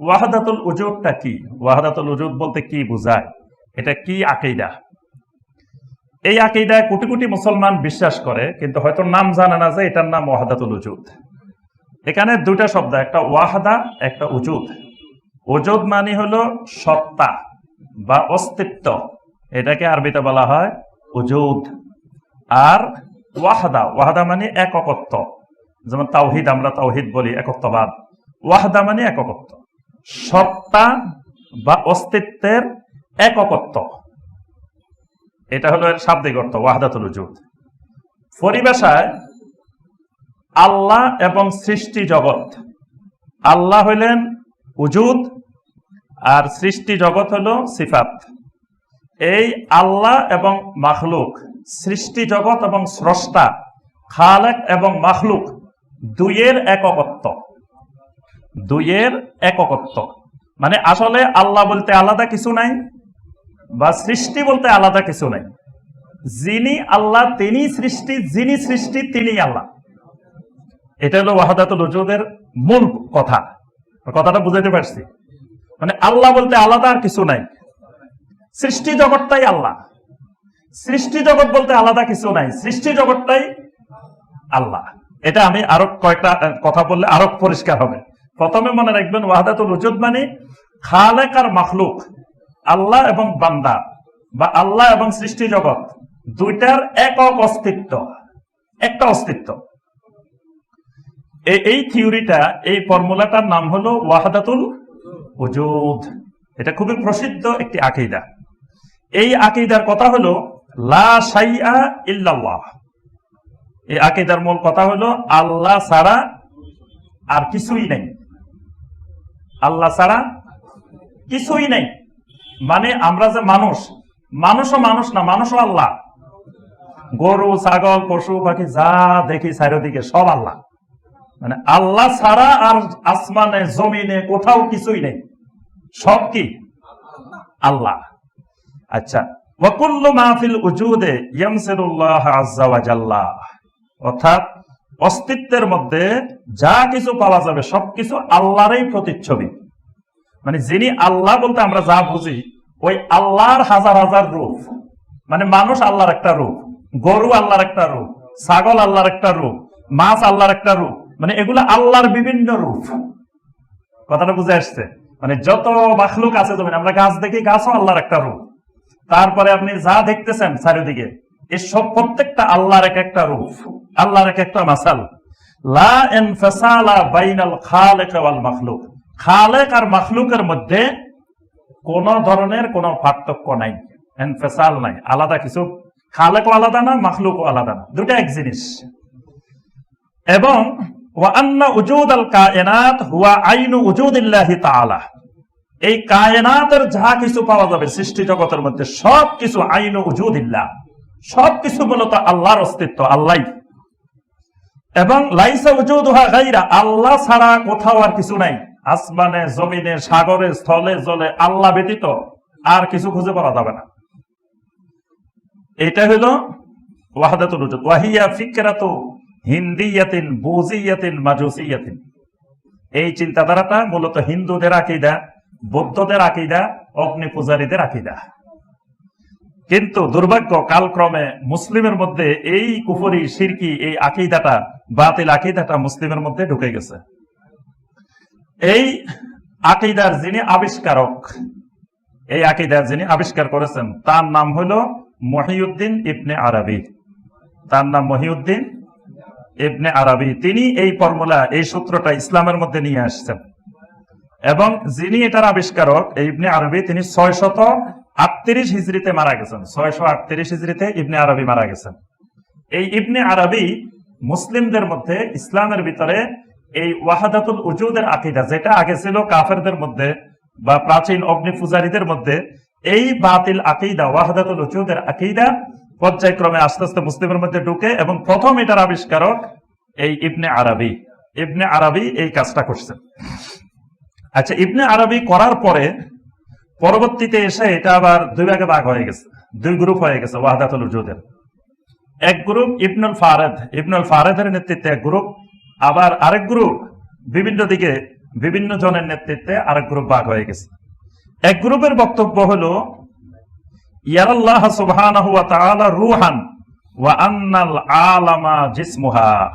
ওয়াহাদাতুল উজুদটা কি? ওয়াহাদাতুল উজুদ বলতে কি বোঝায়? এটা কি আকিদা? এই আকিদায় কোটি কোটি মুসলমান বিশ্বাস করে, কিন্তু হয়তো নাম জানে না যে এটার নাম ওয়াহাদাতুল উজুদ এখানে দুইটা শব্দ, একটা ওয়াহাদা, একটা উজুদ উজুদ মানে হলো সত্তা বা অস্তিত্ব। এটাকে আরবিতে বলা হয় উজুদ। আর ওয়াহাদা ওয়াহাদা মানে এককত্ব। যেমন তাওহিদ, আমরা তাওহিদ বলি একত্ববাদ। ওয়াহাদা মানে এককত্ব। সত্তা বা অস্তিত্বের এককত্ব। এটা হলো এর শাব্দিক অর্থ, ওয়াহাদাতুল উজুদ। পরিভাষায় আল্লাহ এবং সৃষ্টি জগৎ। আল্লাহ হইলেন উজুদ আর সৃষ্টি জগৎ হলো সিফাত। এই আল্লাহ এবং মাখলুক, সৃষ্টি জগৎ এবং স্রষ্টা, খালেক এবং মাখলুক দুইয়ের এককত্ব। দুইয়ের এককত্ব। মানে আসলে আল্লাহ বলতে আলাদা কিছু নাই বা সৃষ্টি বলতে আলাদা কিছু নাই। যিনি আল্লাহ, তিনি সৃষ্টি, যিনি সৃষ্টি, তিনি আল্লাহ। এটা হলো ওয়াহাদাতুল উজুদের মূল কথা। কথাটা বুঝাইতে পারছি? মানে আল্লাহ বলতে আলাদা আর কিছু নাই। সৃষ্টি জগৎটাই আল্লাহ। সৃষ্টি জগৎ বলতে আলাদা কিছু নাই। সৃষ্টি জগৎটাই আল্লাহ। এটা আমি আরও কয়েকটা কথা বললে আরও পরিষ্কার হবে। প্রথমে মনে রাখবেন, ওয়াহাদাতুল উজুদ মানে খালেক আর মাখলুক, আল্লাহ এবং বান্দা বা আল্লাহ এবং সৃষ্টি জগৎ, দুইটার একক অস্তিত্ব, একটা অস্তিত্ব। এই থিওরিটা, এই ফর্মুলাটার নাম হলো ওয়াহাদাতুল উজুদ এটা খুবই প্রসিদ্ধ একটি আকিদা। এই আকিদার কথা হলো, লা সাইয়া ইল্লাল্লাহ। এই আকিদার মূল কথা হলো, আল্লাহ ছাড়া আর কিছুই নেই। আল্লাহ ছাড়া কিছুই নেই। মানে আমরা যে মানুষ, মানুষও মানুষ না, মানুষও আল্লাহ। গরু, ছাগল, পশু, পাখি, যা দেখি চারিদিকে সব আল্লাহ। মানে আল্লাহ ছাড়া আর আসমানে, জমিনে কোথাও কিছুই নেই। সব কি? আল্লাহ। আচ্ছা ওয়াকুল্লু মাহফিল উজুদে ইয়ামসিরুল্লাহ আজ্জা ওয়া জাল্লা অর্থাৎ অস্তিত্বের মধ্যে যা কিছু পাওয়া যাবে, সবকিছু আল্লাহরই প্রতিচ্ছবি। মানে যিনি আল্লাহ বলতে আমরা যা বুঝি, ওই আল্লাহর হাজার হাজার রূপ। মানে মানুষ আল্লাহর একটা রূপ, গরু আল্লাহর একটা রূপ, ছাগল আল্লাহর একটা রূপ, মাছ আল্লাহর একটা রূপ। মানে এগুলো আল্লাহর বিভিন্ন রূপ। কথাটা বুঝে আসছে? মানে যত মাখলুক আছে জমিন, আমরা গাছ দেখি গাছও আল্লাহর একটা রূপ। তারপরে আপনি যা দেখতেছেন চারিদিকে এই সব প্রত্যেকটা আল্লাহর এক একটা রূপ, আল্লাহর এক একটা মাসাল। মাখলুক। খালেক আর মাখলুকের মধ্যে কোন ধরনের কোনো পার্থক্য নাই ইনফাসাল নাই, আলাদা কিছু। খালেকও আলাদা না, মাখলুকও আলাদা না, দুটা এক জিনিস। এবং এই কায়নাতের যা কিছু পাওয়া যাবে সৃষ্টি জগতের মধ্যে সব কিছু আইনু উজুদিল্লাহ। সব কিছু মূলত আল্লাহর অস্তিত্ব, আল্লাহ। এবং আল্লাহ ছাড়া কোথাও আর কিছু নাই। আসমানে, জমিনে, সাগরে, স্থলে, জলে আল্লাহ ব্যতীত আর কিছু খুঁজে পাওয়া যাবে না। এটা হলো ওয়াহাদাতুল উজুদ। ওয়াহিয়া ফিকরাতু হিন্দিয়াতিন, বুজিয়াতিন, মাজুসিয়াতিন। এই চিন্তাধারাটা মূলত হিন্দুদের আকিদা, বৌদ্ধদের আকিদা, অগ্নি পূজারীদের আকিদা। কিন্তু দুর্ভাগ্য, কালক্রমে মুসলিমের মধ্যে এই কুফরি, সিরকি, এই আকিদাটা, বাতিল আকিদাটা মুসলিমের মধ্যে ঢুকে গেছে। এই আকিদার যিনি আবিষ্কারক, এই আকিদার যিনি আবিষ্কার করেছেন, তার নাম হলো মহিউদ্দিন ইবনে আরবি। তার নাম মহিউদ্দিন ইবনে আরবি। তিনি এই ফর্মুলা, এই সূত্রটা ইসলামের মধ্যে নিয়ে আসছেন। এবং যিনি এটার আবিষ্কারক ইবনে আরবি, তিনি ছয় শত আটত্রিশ হিজড়িতে মারা গেছেন। ছয়শো আটত্রিশ হিজড়িতে ইবনে আরবি মারা গেছেন। এই ইবনে আরবি মুসলিমদের মধ্যে, ইসলামের ভিতরে এই ওয়াহাদাতুল উজুদের আকিদা, যেটা আগে ছিল কাফেরদের মধ্যে বা প্রাচীন অগ্নি পূজারীদের মধ্যে, এই বাতিল আকিদা, ওয়াহাদাতুল উজুদের আকিদা পর্যায়ক্রমে আস্তে আস্তে মুসলিমের মধ্যে ঢুকে এবং প্রথম এটার আবিষ্কারক এই ইবনে আরবি। ইবনে আরবি এই কাজটা করছেন। আচ্ছা ইবনে আরবি করার পরে পরবর্তীতে এসে এটা আবার দুই ভাগে ভাগ হয়ে গেছে। দুই গ্রুপ হয়ে গেছে, ওয়াহাদাতুল উজুদের। এক গ্রুপ ইবনুল ফারেদ। ইবনুল ফারেদের নেতৃত্বে এক গ্রুপ আবার আরেক গ্রুপ বিভিন্ন দিকে বিভিন্ন জনের নেতৃত্বে আরেক গ্রুপ ভাগ হয়ে গেছে। এক গ্রুপের বক্তব্য হলো, ইয়ারাল্লাহ সুবহানাহু রুহান ওয়া আন্নাল আলামা জিসমুহা।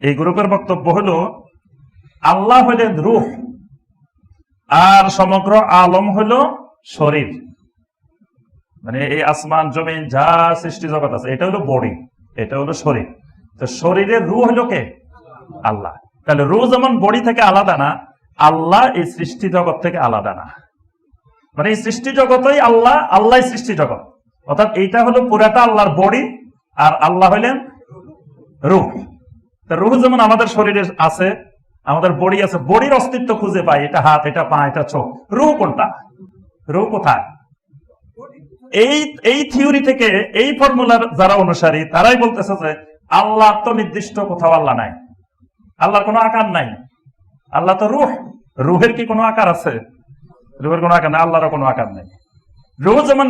এই গ্রুপের বক্তব্য হলো, আল্লাহ হলেন রূহ। আর সমগ্র আলম হলো শরীর। মানে এই আসমান, জমিন, যা সৃষ্টি জগৎ আছে, এটা হলো বডি এটা হলো শরীর। তো শরীরের রু হলো কে? আল্লাহ। তাহলে রু যেমন বডি থেকে আলাদা না, আল্লাহ এই সৃষ্টি জগৎ থেকে আলাদা না। মানে এই সৃষ্টি জগতই আল্লাহ আল্লাহ সৃষ্টি জগৎ। অর্থাৎ এইটা হলো পুরাটা আল্লাহর বডি আর আল্লাহ হলেন রুহ। তা রুহ যেমন আমাদের শরীরে আছে আমাদের বডি আছে, বডির অস্তিত্ব খুঁজে পাই, এটা হাত, এটা পা, এটা চোখ। রুহ কোনটা? রুহ কোথায়? এই এই থিওরি থেকে, এই ফর্মুলার যারা অনুসারী, তারাই বলতেছে যে আল্লাহ তো নির্দিষ্ট কোথাও আল্লাহ নাই। আল্লাহর কোনো আকার নাই। আল্লাহ তো রুহ। রুহের কি কোনো আকার আছে? রুহের কোনো আকার নেই, আল্লাহরও কোনো আকার নেই। রুহ যেমন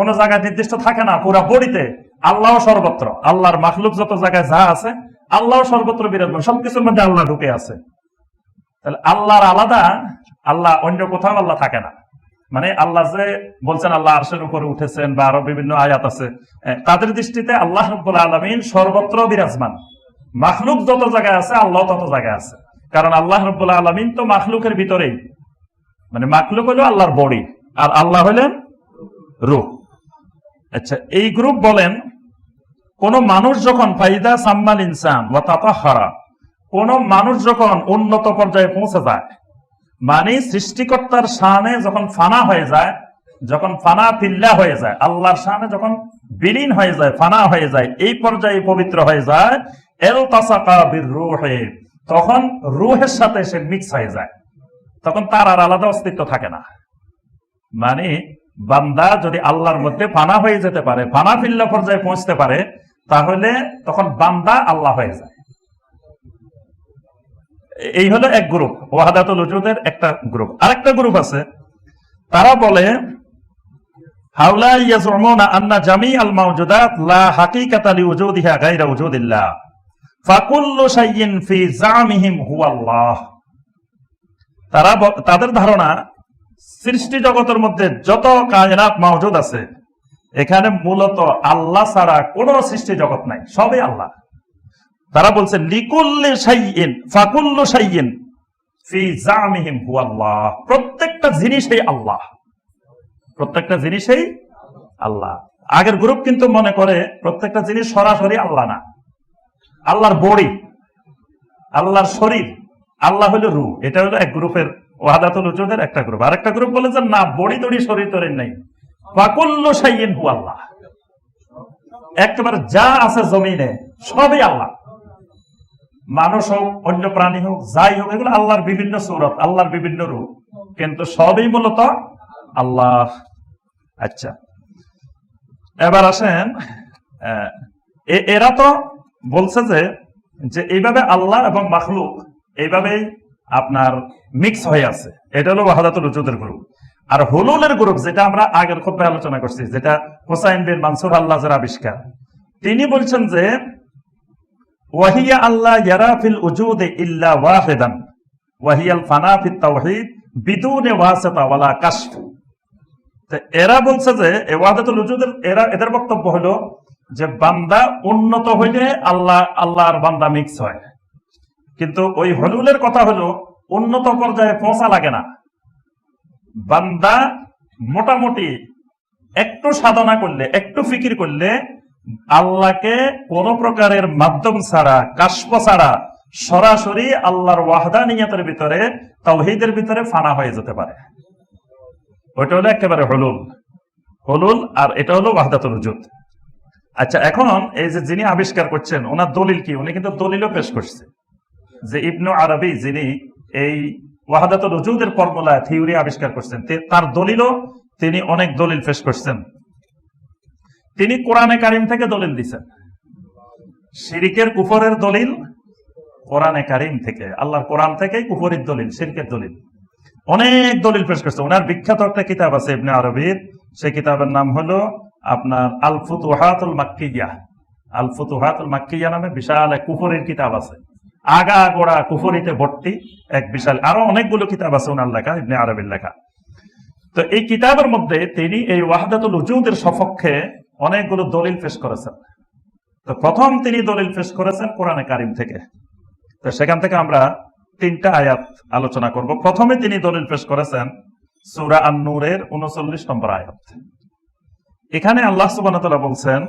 কোনো জায়গায় নির্দিষ্ট থাকে না, পুরা বডিতে আল্লাহ সর্বত্র। আল্লাহর মাখলুক যত জায়গায় যা আছে আল্লাহ সর্বত্র বিরাজমান, সবকিছুর মধ্যে আল্লাহ ঢুকে আছে। তাহলে আল্লাহর আলাদা, আল্লাহ অন্য কোথাও আল্লাহ থাকে না। মানে আল্লাহ যে বলছেন, আল্লাহ আরশের উপরে উঠেছেন বা আরও বিভিন্ন আয়াত আছে। তাদের দৃষ্টিতে আল্লাহ রব্বুল আলমিন সর্বত্র বিরাজমান। মাখলুক যত জায়গায় আছে, আল্লাহ তত জায়গায় আছে। কারণ আল্লাহ রব্বুল আলমিন তো মাখলুকের ভিতরেই। মানে মাখলুক হলো আল্লাহর বডি, আর আল্লাহ হলেন রূহ। আচ্ছা এই গ্রুপ বলেন কোন মানুষ যখন ফাইদা সাম্মাল ইনসান তাতাহারা কোন মানুষ যখন উন্নত পর্যায়ে পৌঁছে যায় মানে সৃষ্টিকর্তার শানে যখন ফানা হয়ে যায়, যখন ফানা ফিল্লা হয়ে যায়, আল্লাহর শানে যখন বিলীন হয়ে যায়, ফানা হয়ে যায়, এই পর্যায়ে পবিত্র হয়ে যায়, এল তাসাকা বির রুহে, তখন রুহের সাথে সে মিক্স হয়ে যায়। তখন তার আর আলাদা অস্তিত্ব থাকে না। মানে বান্দা যদি আল্লাহর মধ্যে ফানা হয়ে যেতে পারে, ফানা ফিল্লা পর্যায়ে পৌঁছতে পারে তাহলে তখন বান্দা আল্লাহ হয়ে যায়। এই হলো এক গ্রুপ, ওয়াহাদাতুল উজুদের একটা গ্রুপ। আরেকটা গ্রুপ আছে, তারা বলে তারা তাদের ধারণা, সৃষ্টি জগতের মধ্যে যত কায়নাত মাওজুদ আছে এখানে মূলত আল্লাহ ছাড়া কোন সৃষ্টি জগৎ নাই, সবই আল্লাহ। তারা বলছে, লিকুল্লি হুয়াল্লাহ প্রত্যেকটা জিনিসই আল্লাহ। প্রত্যেকটা জিনিসই আল্লাহ। আগের গ্রুপ কিন্তু মনে করে প্রত্যেকটা জিনিস সরাসরি আল্লাহ না। আল্লাহর বডি, আল্লাহর শরীর, আল্লাহ হলো রু এটা হলো এক গ্রুপের ওয়াহাদাতুল উজুদের একটা গ্রুপ। আরেকটা গ্রুপ বলে যে, না, বডি তড়ি, শরীর তরির নাই। আল্লাহ। একেবারে যা আছে জমিনে, সবই আল্লাহ। মানুষ হোক, অন্য প্রাণী হোক, যাই হোক, এগুলো আল্লাহর বিভিন্ন সুরত, আল্লাহর বিভিন্ন রূপ। কিন্তু সবই মূলত আল্লাহ। আচ্ছা এবার আসেন এরা তো বলছে যে যে এইভাবে আল্লাহ এবং মাখলুক, এইভাবেই আপনার মিক্স হয়ে আছে। এটা হলো ওয়াহাদাতুল উজুদের গ্রুপ আর হুলুলের গ্রুপ যেটা আমরা আগের খুব আলোচনা করছি, যেটা হোসাইন বিন মানসুর আল্লাহর আবিষ্কার। তিনি বলছেন যে, ওয়াহিয়া আল্লাহ ইয়ারা ফিল উজুদে ইল্লা ওয়াহিদান। ওয়াহিয়াল তাওহীদ বিদুনে ওয়ালা কাশফ। এরা বলছে যে এই ওয়াহাদাতুল উজুদের, এরা, এদের বক্তব্য হলো যে, বান্দা উন্নত হইলে আল্লাহ, আল্লাহর বান্দা মিক্স হয়। কিন্তু ওই হলুলের কথা হলো, উন্নত পর্যায়ে পৌঁছা লাগে না। বান্দা মোটামুটি একটু সাধনা করলে, একটু ফিকির করলে আল্লাহকে কোন প্রকারের মাধ্যম ছাড়া কাশ্প ছাড়া সরাসরি আল্লাহর ওয়াহদানিয়তের ভিতরে, তাওহীদের ভিতরে ফানা হয়ে যেতে পারে। ওইটা হলো একেবারে হলুল। হলুল আর এটা হলো ওয়াহদাতুল উজুদ আচ্ছা এখন এই যে যিনি আবিষ্কার করছেন, ওনার দলিল কি? উনি কিন্তু দলিলও পেশ করছে যে ইবনু আরবি যিনি এই ওয়াহাদাতুল উজুদের ফর্মুলা থিওরি আবিষ্কার করছেন। তার দলিলও তিনি অনেক দলিল পেশ করছেন। তিনি কোরআনে কারিম থেকে দলিল দিছেন। শিরিকের কুফরের দলিল কোরআনে কারিম থেকে। আল্লাহর কোরআন থেকেই কুফরের দলিল, শিরকের দলিল। অনেক দলিল পেশ করছে। ওনার বিখ্যাত একটা কিতাব আছে ইবনে আরবির। সেই কিতাবের নাম হলো আপনার আল ফুতুহাতুল মাক্কিয়া। আল ফুতুহাতুল মাক্কিয়া নামে বিশাল এক কুফরের কিতাব আছে। আগা গোড়া কুফরিতে ভর্তি এক বিশাল, আরও অনেকগুলো কিতাব আছে ওনার লেখা, ইবনে আরবের লেখা। তো এই কিতাবের মধ্যে তিনি এই ওয়াহদাতুল উজুদের সপক্ষে অনেকগুলো দলিল পেশ করেছেন। তো প্রথম তিনি দলিল পেশ করেছেন কোরআনে কারিম থেকে। তো সেখান থেকে আমরা তিনটা আয়াত আলোচনা করব। প্রথমে তিনি দলিল পেশ করেছেন সুরা আন নূরের উনচল্লিশ নম্বর আয়াত। এখানে আল্লাহ তাআলা বলছেন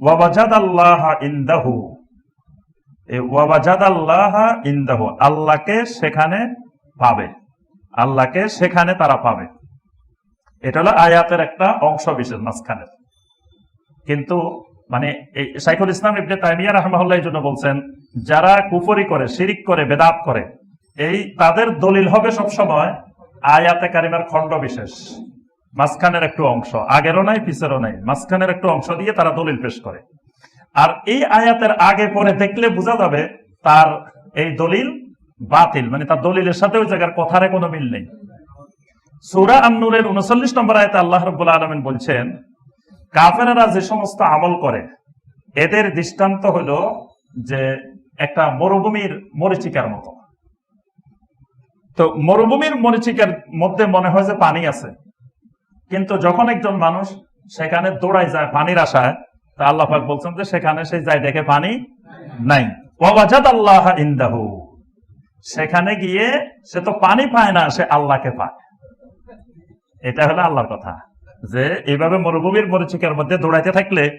ওয়াবাজাদ আল্লাহ ইন্দাহু আল্লাহ ইন্দাহু, আল্লাহকে সেখানে পাবে। আল্লাহকে সেখানে তারা পাবে। এটা হলো আয়াতের একটা অংশ বিশেষ মাঝখানে। কিন্তু মানে এই শাইখুল ইসলাম ইবনে তাইমিয়া রাহমাহুল্লাহ জন্য বলছেন, যারা কুফরি করে, শিরিক করে, বেদাত করে, এই তাদের দলিল হবে সব সময় আয়াতে কারিমার খণ্ড বিশেষ। মাঝখানের একটু অংশ, আগেরও নাই, পিছেরও নাই, মাঝখানের একটু অংশ দিয়ে তারা দলিল পেশ করে। আর এই আয়াতের আগে পরে দেখলে বোঝা যাবে তার এই দলিল বাতিল মানে তার দলিলের সাথে ওই জায়গার কথারে কোনো মিল নেই। সুরা আন্নুরের উনচল্লিশ নম্বর আয়তে আল্লাহ রব্বুল আলমিন বলছেন কাফেরা যে সমস্ত আমল করে, এদের দৃষ্টান্ত হলো যে একটা মরুভূমির মরিচিকার মতো। তো মরুভূমির মরিচিকার মধ্যে মনে হয় যে পানি আছে, কিন্তু যখন একজন মানুষ সেখানে দৌড়ায় যায় পানির আশায় তা আল্লাহ পাক বলছেন যে সেখানে সে যায় দেখে পানি নাই। ওয়াজাদ আল্লাহ ইন্দাহু। সেখানে গিয়ে সে তো পানি পায় না, সে আল্লাহকে পায়। এটা হলো আল্লাহর কথা। যে এইভাবে মরুভূমির মরিচিকার মধ্যে দৌড়াইতে থাকলে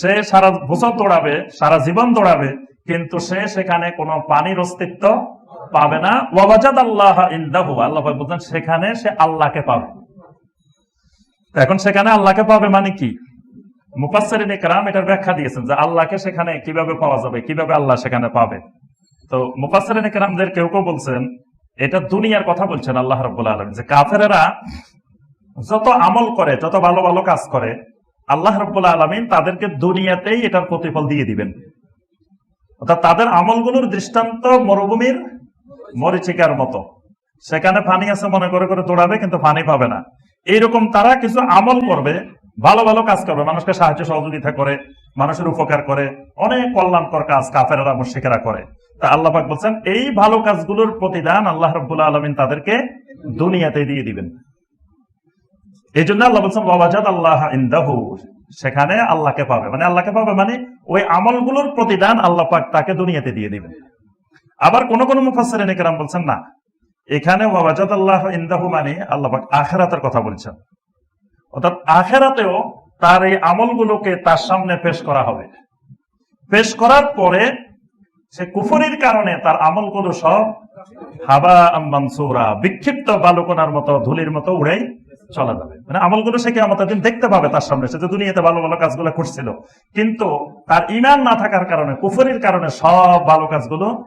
সে সারা বছর দৌড়াবে, সারা জীবন দৌড়াবে, কিন্তু সে সেখানে কোনো পানির অস্তিত্ব পাবে না। ওয়াবাজাদ আল্লাহ ইন্দাহু। আল্লাহ বলছেন, সেখানে সে আল্লাহকে পাবে। এখন সেখানে আল্লাহকে পাবে মানে কি? মুফাসসিরিন ইকরাম এটার ব্যাখ্যা দিয়েছেন যে আল্লাহকে সেখানে কীভাবে পাওয়া যাবে, কীভাবে আল্লাহ সেখানে পাবে। তো মুফাসসিরিন ইকরামদের কেউ কেউ বলছেন, এটা দুনিয়ার কথা বলছেন আল্লাহ রাব্বুল আলামিন, যে কাফেরেরা যত আমল করে, যত ভালো ভালো কাজ করে, আল্লাহ রব্বুল আলমিন তাদেরকে দুনিয়াতেই এটার প্রতিফল দিয়ে দিবেন। অর্থাৎ তাদের আমলগুলোর দৃষ্টান্ত মরুভূমির মরিচিকার মতো। সেখানে পানি আছে মনে করে করে দৌড়াবে, কিন্তু পানি পাবে না। এইরকম তারা কিছু আমল করবে ভালো ভালো কাজ করবে, মানুষকে সাহায্য সহযোগিতা করে, মানুষের উপকার করে, অনেক কল্যাণকর কাজ কাফেরা মুশিকেরা করে। তা আল্লাহ পাক বলছেন, এই ভালো কাজগুলোর প্রতিদান আল্লাহ রব্বুল আলমিন তাদেরকে দুনিয়াতে দিয়ে দিবেন। এই জন্য আল্লাহ বলছেন বাবাজাদ আল্লাহ ইন্দাহু সেখানে আল্লাহকে পাবে। মানে আল্লাহকে পাবে মানে ওই আমলগুলোর প্রতিদান আল্লাহ পাক তাকে দুনিয়াতে দিয়ে দিবেন। আবার কোন কোন মুফাসসিরিন কেরাম বলছেন, না, এখানে বাবাজাদ আল্লাহ ইন্দাহু মানে আল্লাহ পাক আখেরাতের কথা বলছেন। অর্থাৎ আখেরাতেও তার এই আমলগুলোকে তার সামনে পেশ করা হবে। পেশ করার পরে সে কুফরির কারণে তার আমলগুলো সব হাবা মানসুরা, বিক্ষিপ্ত বালুকোনার মতো, ধুলির মতো উড়েই চলা যাবে। মানে আমলগুলো সে আমাদের দিন দেখতে পাবে তার সামনে। সে যে দুনিয়াতে ভালো ভালো কাজগুলো করছিল। কিন্তু তার ইমান না থাকার কারণে, কুফরির কারণে সব ভালো কাজগুলো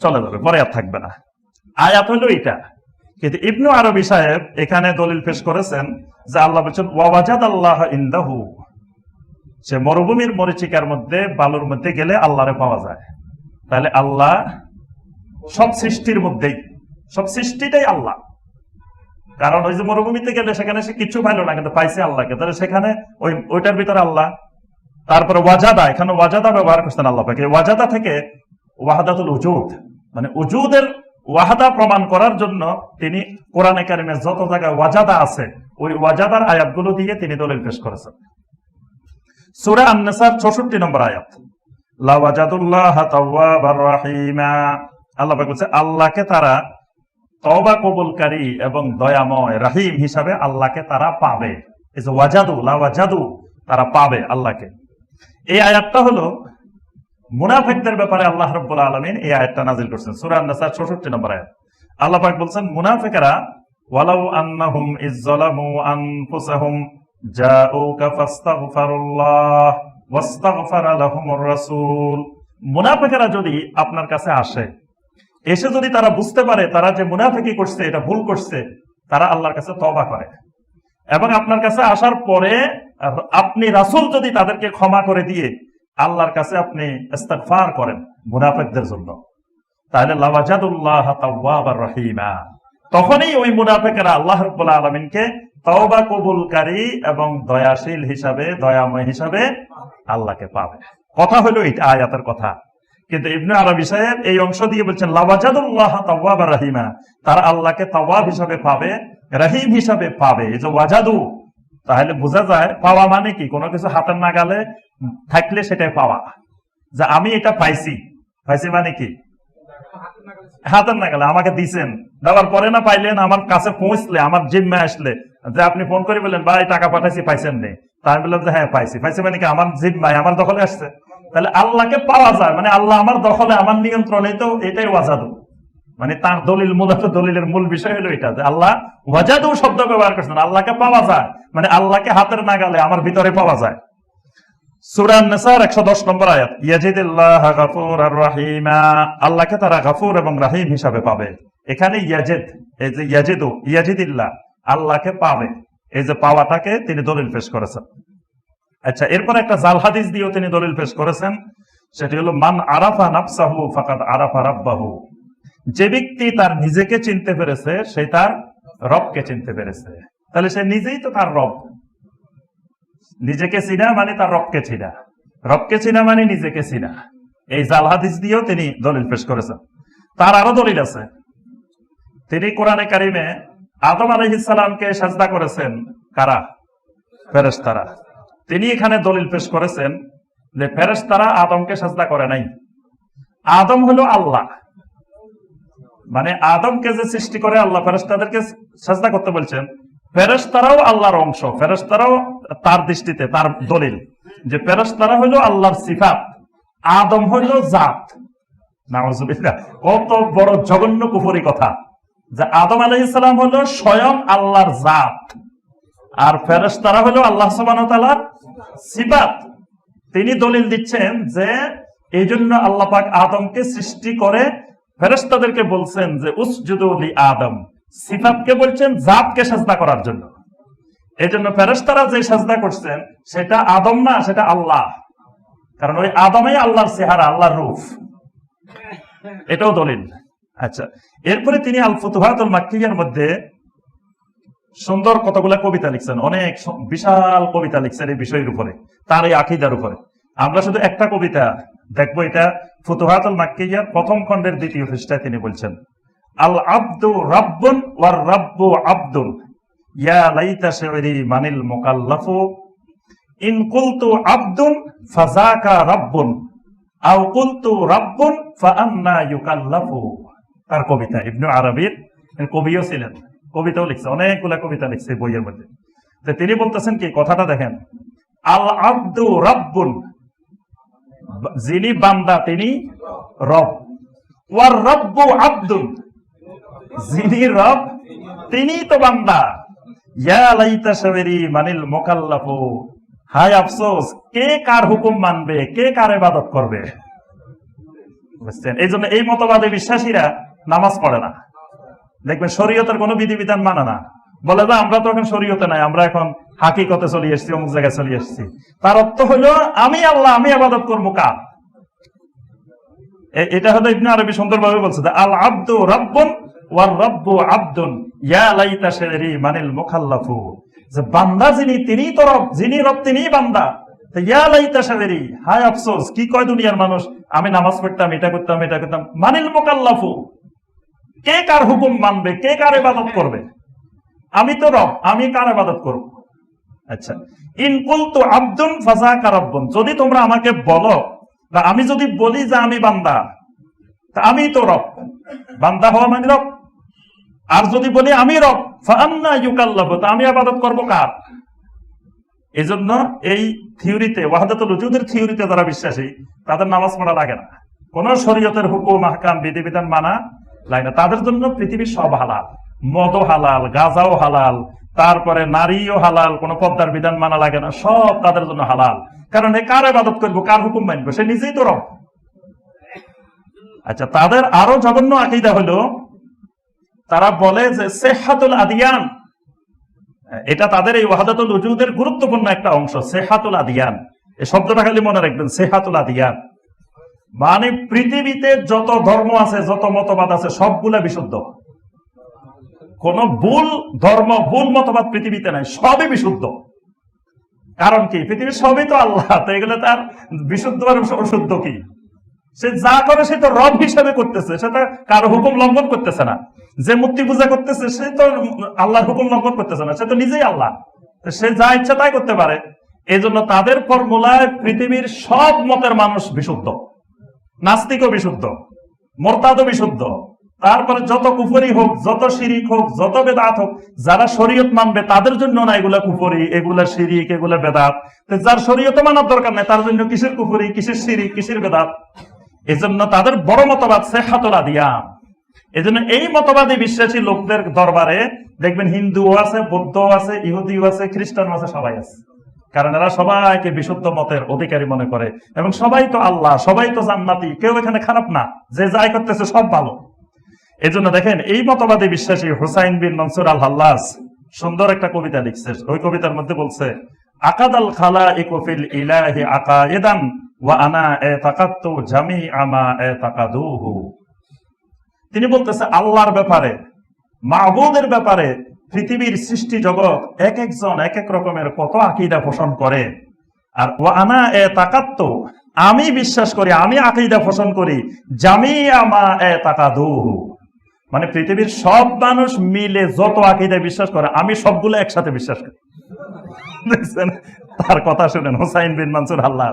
চলে যাবে। পরে আর থাকবে না। আয়াত হলো এটা কিন্তু ইবনু আরবি সাহেব এখানে দলিল পেশ করেছেন যে আল্লাহ বলছেন ওয়াবাজাদ আল্লাহ ইন্দাহু। সে মরুভূমির মরিচিকার মধ্যে, বালুর মধ্যে গেলে আল্লাহরে পাওয়া যায়। তাহলে আল্লাহ সব সৃষ্টির মধ্যেই, সব সৃষ্টিটাই আল্লাহ। কারণ ওই যে মরুভূমিতে গেলে সেখানে সে কিছু পাইলো না, কিন্তু পাইছে আল্লাহকে। তাহলে সেখানে ওই, ওইটার ভিতরে আল্লাহ। তারপরে ওয়াজাদা, এখানে ওয়াজাদা ব্যবহার করছেন আল্লাহ পাকে। ওয়াজাদা থেকে ওয়াহাদাতুল উজুদ মানে উজুদের ওয়াহাদা প্রমাণ করার জন্য তিনি কোরআনে কারিমের যত জায়গায় ওয়াজাদা আছে, ওই ওয়াজাদার আয়াতগুলো দিয়ে তিনি দলিল পেশ করেছেন। সুরা আন্নেসার চৌষট্টি নম্বর আয়াত। আল্লাহ আল্লাহকে তারা তবা কবুলকারী এবং দয়াময় রাহিম হিসাবে আল্লাহকে তারা পাবে। ওয়াজাদু লাওয়াজাদু তারা পাবে আল্লাহকে। এই আয়াতটা হলো মুনাফিকদের ব্যাপারে আল্লাহ রব্বুল আলমিন এই আয়াতটা নাজিল করছেন। সূরা আন-নাসার 66 নম্বর আয়াত। আল্লাহ পাক বলছেন, মুনাফিকেরা, ওয়ালাউ আন্নাহুম আনফুসাহুম, জাউকা ফাস্তাগফিরুল্লাহ লাহুমুর রাসূল। মুনাফিকেরা যদি আপনার কাছে আসে, এসে যদি তারা বুঝতে পারে, তারা যে মুনাফিকি করছে, এটা ভুল করছে, তারা আল্লাহর কাছে তবা করে। এবং আপনার কাছে আসার পরে, আপনি রাসূল যদি তাদেরকে ক্ষমা করে দিয়ে আল্লাহর কাছে আপনি ইস্তেগফার করেন মুনাফিকদের জন্য। তাহলে লাওয়াজাদুল্লাহ তাওয়াবার রহিমা। তখনই ওই মুনাফিকেরা আল্লাহ রাব্বুল আলামিনকে তওবা কবুলকারী এবং দয়াশীল হিসাবে, দয়াময় হিসাবে আল্লাহকে পাবে। কথা হলো এটা আয়াতের কথা। কিন্তু ইবনে আরবি সাহেব এই অংশ দিয়ে বলছেন, লাওয়াজাদুল্লাহ তাওয়াব রাহিমা। তারা আল্লাহকে তাওয়াব হিসাবে পাবে, রাহিম হিসাবে পাবে। এই যে ওয়াজাদু তাহলে বোঝা যায় পাওয়া মানে কি? কোনো কিছু হাতের নাগালে থাকলে সেটাই পাওয়া। যে আমি এটা পাইছি। পাইছি মানে কি? হাতের নাগালে, আমাকে দিছেন। দেওয়ার পরে না পাইলেন, আমার কাছে পৌঁছলে, আমার জিম্মে আসলে। যে আপনি ফোন করে বললেন, ভাই, টাকা পাঠাইছি, পাইছেন নেই তা আমি বললাম যে হ্যাঁ পাইছি। পাইছি মানে কি? আমার জিম্মায়, আমার দখলে আসছে। তাহলে আল্লাহকে পাওয়া যায়। মানে আল্লাহ আমার দখলে, আমার নিয়ন্ত্রণে তো এটাই ওয়াজাদু। মানে তার দলিল মূলত দলিলের মূল বিষয় হলো এটা যে আল্লাহ ওয়াজাদু শব্দ ব্যবহার করছেন, আল্লাহকে পাওয়া যায় মানে আল্লাহকে হাতের নাগালে আমার ভিতরে পাওয়া যায়। নম্বর আয়াত আল্লাহকে তারা গাফুর এবং রাহিম হিসাবে পাবে। এখানে ইয়াজিদ, এই যে ইয়াজিদু, ইয়াজিদিল্লাহ, আল্লাহকে পাবে। এই যে পাওয়াটাকে তিনি দলিল পেশ করেছেন। আচ্ছা এরপর একটা জাল হাদিস দিয়েও তিনি দলিল পেশ করেছেন, সেটি হলো, মান আরাফা নাফসাহু ফাকাদ আরাফা রাব্বাহু। যে ব্যক্তি তার নিজেকে চিনতে পেরেছে, সে তার রবকে চিনতে পেরেছে। তাহলে সে নিজেই তো তার রব। নিজেকে চিনা মানে তার রবকে চিনা। রবকে চিনা মানে নিজেকে চিনা। এই জাল হাদিস দিয়েও তিনি দলিল পেশ করেছেন। তার আরও দলিল আছে। তিনি কোরআনে কারিমে আদম আলহিসামকে সাজদা করেছেন কারা? ফেরেশতারা। তিনি এখানে দলিল পেশ করেছেন যে ফেরেশতারা আদমকে সাজদা করে নাই। আদম হলো আল্লাহ। মানে আদমকে যে সৃষ্টি করে আল্লাহ ফেরেশতাদেরকে সাজদা করতে বলছেন, ফেরেশতারাও আল্লাহর অংশ, ফেরেশতারাও তার দৃষ্টিতে, তার দলিল যে ফেরেশতারা হলো আল্লাহর সিফাত, আদম হইল জাত। কত বড় জঘন্য কুফরি কথা যে আদম আলাইহিস সালাম হলো স্বয়ং আল্লাহর জাত আর ফেরেশতারা হলো আল্লাহ ওয়া সিফাত। তিনি দলিল দিচ্ছেন যে এই জন্য আল্লাহ পাক আদমকে সৃষ্টি করে ফেরেশতাদেরকে বলছেন যে, উসজুদু লি আদম। সিফাতকে বলছেন, জাতকে সাজদা করার জন্য। এই জন্য ফেরেশতারা যে সাজদা করছেন, সেটা আদম না, সেটা আল্লাহ। কারণ ওই আদমে আল্লাহর চেহারা, আল্লাহর রূপ। এটাও দলিল। আচ্ছা এরপরে তিনি আল ফুতুহাতুল মাক্কিয়ার মধ্যে সুন্দর কতগুলা কবিতা লিখছেন। অনেক বিশাল কবিতা লিখছেন এই বিষয়ের উপরে, তার এই আকিদার উপরে। আমরা শুধু একটা কবিতা দেখব, এটা ফুতুহাতুল মাক্কিয়ার প্রথম খণ্ডের দ্বিতীয় পৃষ্ঠায় তিনি বলছেন, আল আব্দু রাব্বুন war রাব্বু Abdun. Yeah লাইতা Siri মানিল মুকাল্লাফু। In কুলতু আব্দুন ফাজাকা রাব্বুন। আও কুলতু রাব্বুন ফাআন্না ইউকাল্লাফু। তার কবিতা ইবনু আরবির কবিও ছিলেন। কবিতাও লিখছে, অনেকগুলা কবিতা লিখছে বইয়ের মধ্যে। তো তিনি বলতেছেন কি, কথাটা দেখেন, আল আব্দু রাব্বুন যিনি বান্দা, তিনি রব। ওয়ার রব্বু আব্দুন। যিনি রব, তিনি তো বান্দা। মানিল মোকাল্লাফু। হায় আফসোস, কে কার হুকুম মানবে? কে কার ইবাদত করবে? বুঝছেন? এই জন্য এই মতবাদে বিশ্বাসীরা নামাজ পড়ে না। দেখবেন শরীয়তের কোনো বিধিবিধান মানে না। বলে যে আমরা তো এখন শরীয়তে নাই, আমরা এখন হাকিকতে চলে এসেছি, অমুক জায়গায় চলে এসেছি। তার অর্থ হলো আমি আল্লাহ, আমি আবাদত করব কার? এটা হলো ইবনে আরবি সুন্দরভাবে বলছে আল আব্দু রাব্বুন ওয়ার রাব্বু আব্দুন, ইয়া লাইতা শিরি মানিল মুখাল্লাফু। যে বান্দা যিনি, তিনি তো রব, যিনি রব তিনি বান্দা। তো ইয়া লাইতা শিরি হায় আফসোস, কি কয় দুনিয়ার মানুষ? আমি নামাজ পড়তাম, এটা করতাম এটা করতাম, মানিল মুকাল্লাফু কে কার হুকুম মানবে, কে কার ইবাদত করবে? আমি তো রব, আমি কার ইবাদত করব? আচ্ছা। ইন কুলতু আব্দুন ফাজাকা রাব্বুন। যদি তোমরা আমাকে বলো, বা আমি যদি বলি যে আমি বান্দা, তা আমি তো রব। বান্দা হওয়া মানে রব। আর যদি বলি আমি রব ফান্না ইউকাল্লাফু তা আমি আবাদত কার? এই থিওরিতে, ওয়াহাদাতুল উজুদের থিওরিতে যারা বিশ্বাসী, তাদের নামাজ পড়া লাগে না। কোন শরীয়তের হুকুম, আহকাম, বিধিবিধান মানা লাগে না। তাদের জন্য পৃথিবীর সব হালাল। মদ হালাল, গাজাও হালাল তারপরে নারীও হালাল, কোন পদ্মার বিধান মানা লাগে না, সব তাদের জন্য হালাল। কারণ এ কার ইবাদত করব, কার হুকুম মানবো? সে নিজেই তো আচ্ছা তাদের আরও জঘন্য আকিদা হলো, তারা বলে যে সেহাতুল আদিয়ান, এটা তাদের এই ওয়াহাদাতুল উজুদের গুরুত্বপূর্ণ একটা অংশ, সেহাতুল আদিয়ান। এই শব্দটা খালি মনে রাখবেন, সেহাতুল আদিয়ান। মানে পৃথিবীতে যত ধর্ম আছে, যত মতবাদ আছে, সবগুলা বিশুদ্ধ। কোন ভুল ধর্ম, ভুল মতবাদ পৃথিবীতে নাই, সবই বিশুদ্ধ। কারণ কি? পৃথিবীর সবই তো আল্লাহ, তো এগুলো তার বিশুদ্ধ আর অশুদ্ধ কি? সে যা করে সে তো রব হিসাবে করতেছে, সে তো কারও হুকুম লঙ্ঘন করতেছে না। যে মূর্তি পূজা করতেছে, সে তো আল্লাহর হুকুম লঙ্ঘন করতেছে না, সে তো নিজেই আল্লাহ। সে যা ইচ্ছা তাই করতে পারে। এই জন্য তাদের ফর্মুলায় পৃথিবীর সব মতের মানুষ বিশুদ্ধ। নাস্তিকও বিশুদ্ধ, মোরতাদও বিশুদ্ধ। তারপরে যত কুফরি হোক, যত শিরিক হোক, যত বেদাত হোক, যারা শরীয়ত মানবে, তাদের জন্য না এগুলা কুফরি, এগুলা শিরিক, এগুলা বেদাত। যার শরীয়ত মানার দরকার নাই, তার জন্য কিসের কুফরি, কিসের শিরিক, কিসের বেদাত? এজন্য তাদের বড় মতবাদ সেহাতলা দিয়া এজন্য এই মতবাদী বিশ্বাসী লোকদের দরবারে দেখবেন হিন্দুও আছে, বৌদ্ধও আছে, ইহুদিও আছে, খ্রিস্টানও আছে, সবাই আছে। কারণ এরা সবাইকে বিশুদ্ধ মতের অধিকারী মনে করে। এবং সবাই তো আল্লাহ, সবাই তো জান্নাতি, কেউ এখানে খারাপ না। যে যাই করতেছে সব ভালো। এই জন্য দেখেন, এই মতবাদে বিশ্বাসী হুসাইন বিন মনসুর আল হাল্লাস সুন্দর একটা কবিতা লিখছে। ওই কবিতার মধ্যে বলছে খালা ইকুফিল ইলাহি আকা এদান ওয়া আনা এ তাকাত্তু জামি আমা এ তাকাদুহু তিনি বলতেছে, আল্লাহর ব্যাপারে, মাহবুদের ব্যাপারে পৃথিবীর সৃষ্টি জগৎ এক একজন এক এক রকমের কত আকিদা পোষণ করে। আর ও আনা এ তাকাত্ত আমি বিশ্বাস করি, আমি আকিদা পোষণ করি জামি আমা এ তাকাদুহু মানে পৃথিবীর সব মানুষ মিলে যত আকিদা বিশ্বাস করে, আমি সবগুলো একসাথে বিশ্বাস করি। দেখছেন? তার কথা শুনেন, হোসাইন বিন মানসুর আল্লাহ।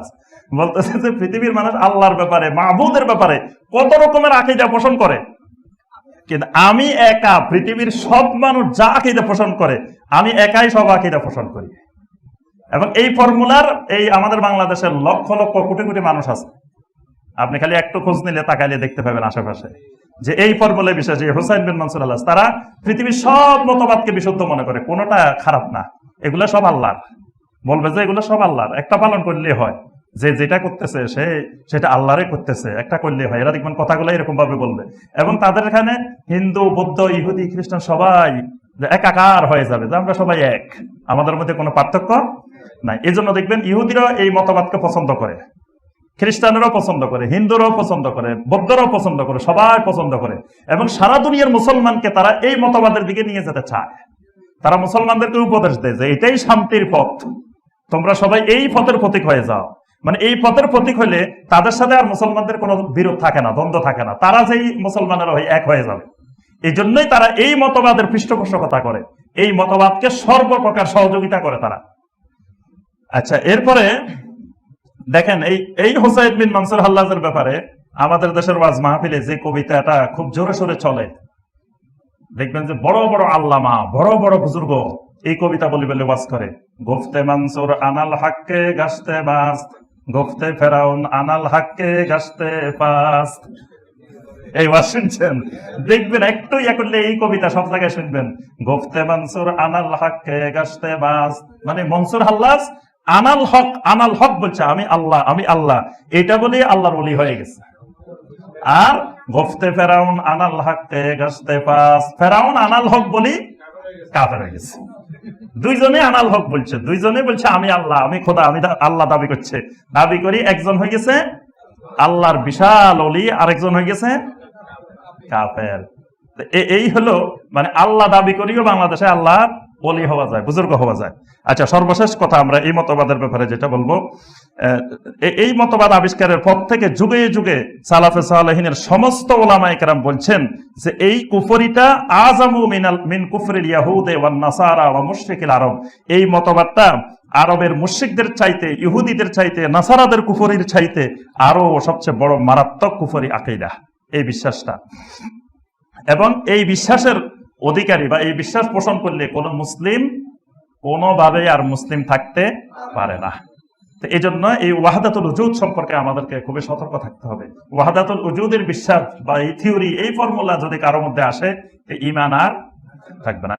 বলতেছে যে পৃথিবীর মানুষ আল্লাহর ব্যাপারে, মাহবুদের ব্যাপারে কত রকমের আকিদা পোষণ করে। কিন্তু আমি একা, পৃথিবীর সব মানুষ যা আকিদা পোষণ করে, আমি একাই সব আকিদা পোষণ করি। এবং এই ফর্মুলার, এই আমাদের বাংলাদেশের লক্ষ লক্ষ কোটি কোটি মানুষ আছে। আপনি খালি একটু খোঁজ নিলে তাকাইলে দেখতে পাবেন আশেপাশে। যে এই ফর্মুলায় বিশ্বাস যে হোসাইন বিন মানসুর আল্লাহ তারা পৃথিবীর সব মতবাদকে বিশুদ্ধ মনে করে, কোনোটা খারাপ না। এগুলো সব আল্লাহর। বলবে যে এগুলো সব আল্লাহর। একটা পালন করলে হয়। যে যেটা করতেছে, সে সেটা আল্লাহরে করতেছে। একটা করলে হয়। এরা দেখবেন কথাগুলো এরকম ভাবে বলবে। এবং তাদের এখানে হিন্দু, বৌদ্ধ, ইহুদি, খ্রিস্টান সবাই একাকার হয়ে যাবে, যে আমরা সবাই এক। আমাদের মধ্যে কোনো পার্থক্য নাই। এই জন্য দেখবেন ইহুদিরাও এই মতবাদকে পছন্দ করে। খ্রিস্টানেরাও পছন্দ করে, হিন্দুরাও পছন্দ করে, বৌদ্ধরাও পছন্দ করে, সবাই পছন্দ করে। এবং সারা দুনিয়ার মুসলমানকে তারা এই মতবাদের দিকে নিয়ে যেতে চায়। তারা মুসলমানদেরকে উপদেশ দেয় যে এটাই শান্তির পথ। তোমরা সবাই এই পথের প্রতীক হয়ে যাও। মানে এই পথের প্রতীক হলে তাদের সাথে আর মুসলমানদের কোনো বিরোধ থাকে না, দ্বন্দ্ব থাকে না। তারা যেই মুসলমানের হয়ে, এক হয়ে যাবে। এই জন্যই তারা এই মতবাদের পৃষ্ঠপোষকতা করে। এই মতবাদকে সর্বপ্রকার সহযোগিতা করে তারা। আচ্ছা এরপরে দেখেন, এই এই হোসাইদ বিন মানসুর হাল্লাজের ব্যাপারে আমাদের দেশের ওয়াজ মাহফিলে যে কবিতাটা খুব জোরে সোরে চলে, দেখবেন যে বড় বড় আল্লামা, বড় বড় বুজুর্গ এই কবিতা বলি বলে ওয়াজ করে। গোফতে মানসুর আনাল হাক্কে গাছতে বাস্ত গোফতে ফেরাউন আনাল হাক্কে গাছতে পাস্ত এই ওয়াজ শুনছেন? দেখবেন একটু ইয়া করলে এই কবিতা সব জায়গায় শুনবেন। গোফতে মানসুর আনাল হাক্কে গাছতে বাস্ত মানে মনসুর হাল্লাস আনাল হক আনাল হক বলছে, আমি আল্লাহ আমি আল্লাহ। এটা বলে আল্লাহর বলি হয়ে গেছে। আর গফতে ফেরাউন আনাল হাক্কে, গাছতে পাস ফেরাউন আনাল হক বলি কাফের হয়ে গেছে। দুইজনে আনাল হক বলছে। দুইজনে বলছে, আমি আল্লাহ, আমি খোদা, আমি আল্লাহ দাবি করছে। দাবি করি একজন হয়ে গেছে আল্লাহর বিশাল অলি আরেকজন হয়ে গেছে কাফের। এই হলো মানে আল্লাহ দাবি করিও বাংলাদেশে আল্লাহ অলি হওয়া যায়, বুজুর্গ হওয়া যায়। আচ্ছা সর্বশেষ কথা আমরা এই মতবাদের ব্যাপারে যেটা বলব এই মতবাদ আবিষ্কারের পর থেকে যুগে যুগে সালাফে সালাহিনের সমস্ত ওলামা একরাম বলছেন যে এই কুফরিটা আজামু মিনাল, মিন কুফরিল ইয়াহুদে ওয়ান নাসারা ওয়া মুশরিকিল আরব। এই মতবাদটা আরবের মুশরিকদের চাইতে, ইহুদিদের চাইতে, নাসারাদের কুফরির চাইতে আরও সবচেয়ে বড় মারাত্মক কুফরি আকিদা। এই বিশ্বাসটা। এবং এই বিশ্বাসের অধিকারী বা এই বিশ্বাস পোষণ করলে কোনো মুসলিম কোনোভাবে আর মুসলিম থাকতে পারে না। তো এই জন্য এই ওয়াহাদাতুল উজুদ সম্পর্কে আমাদেরকে খুবই সতর্ক থাকতে হবে। ওয়াহাদাতুল উজুদের বিশ্বাস বা এই থিওরি, এই ফর্মুলা যদি কারোর মধ্যে আসে ইমান আর থাকবে না।